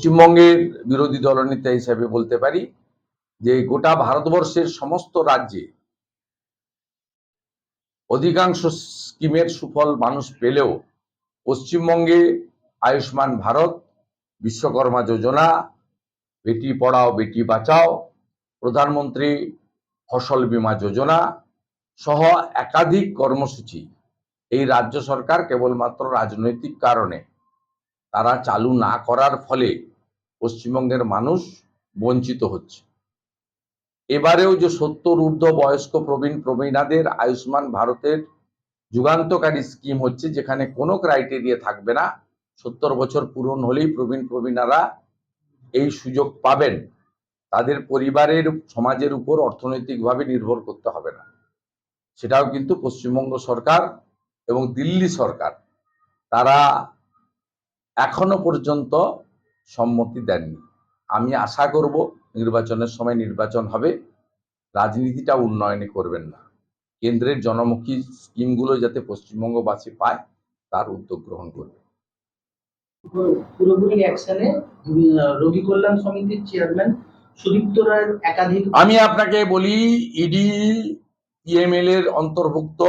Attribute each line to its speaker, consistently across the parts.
Speaker 1: পশ্চিমবঙ্গের বিরোধী দলনেতা হিসাবে বলতে পারি যে গোটা ভারতবর্ষের সমস্ত রাজ্যে অধিকাংশ স্কিমের সুফল মানুষ পেলেও পশ্চিমবঙ্গে আয়ুষ্মান ভারত, বিশ্বকর্মা যোজনা, বেটি পড়াও, বেটি বাঁচাও, প্রধানমন্ত্রী ফসল বীমা যোজনা সহ একাধিক কর্মসূচি এই রাজ্য সরকার কেবলমাত্র রাজনৈতিক কারণে তারা চালু না করার ফলে পশ্চিমবঙ্গের মানুষ বঞ্চিত হচ্ছে। এবারেও যে সত্তর ঊর্ধ্ব বয়স্ক প্রবীণ প্রবীণাদের আয়ুষ্মান ভারতের যুগান্তকারী স্কিম হচ্ছে, যেখানে কোনো ক্রাইটেরিয়া থাকবে না, সত্তর বছর পূরণ হলেই প্রবীণ প্রবীণারা এই সুযোগ পাবেন। তাদের পরিবারের, সমাজের উপর অর্থনৈতিকভাবে নির্ভর করতে হবে না। সেটাও কিন্তু পশ্চিমবঙ্গ সরকার এবং দিল্লি সরকার, তারা এখনও পর্যন্ত সম্মতি দেননি। আমি আশা করব নির্বাচনের সময় নির্বাচন হবে। রাজনীতিটা উন্নয়নে করবেন না। কেন্দ্রের জনমুখী স্কিমগুলো যাতে পশ্চিমবঙ্গবাসী পায় তার উদ্যোগ গ্রহণ করবে।
Speaker 2: পুরোপুরি অ্যাকশনে রোগী কল্যাণ সমিতির চেয়ারম্যান সুদীপ্ত রায়ের একাধিক
Speaker 1: আমি আপনাকে বলি ইডি পিএমএল এর অন্তর্ভুক্ত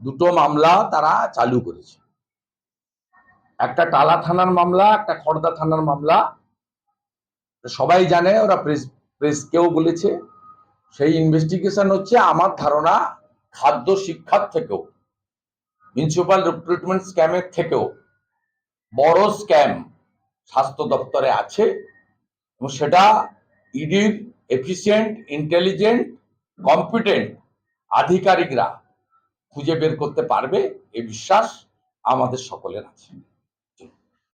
Speaker 1: দুটো মামলা তারা চালু করেছে। একটা টালা থানার মামলা, একটা খড়দা থানার মামলা। সবাই জানে, ওরা প্রেস প্রেসকেও বলেছে। সেই ইনভেস্টিগেশন হচ্ছে আমার ধারণা খাদ্য শিক্ষার থেকেও মিউনিসিপাল রিক্রুটমেন্ট স্ক্যামের থেকেও বড় স্ক্যাম স্বাস্থ্য দপ্তরে আছে। এবং সেটা ইডির এফিসিয়েন্ট ইন্টেলিজেন্ট কম্পিটেন্ট আধিকারিকরা খুঁজে বের করতে পারবে, এ বিশ্বাস আমাদের সকলের আছে।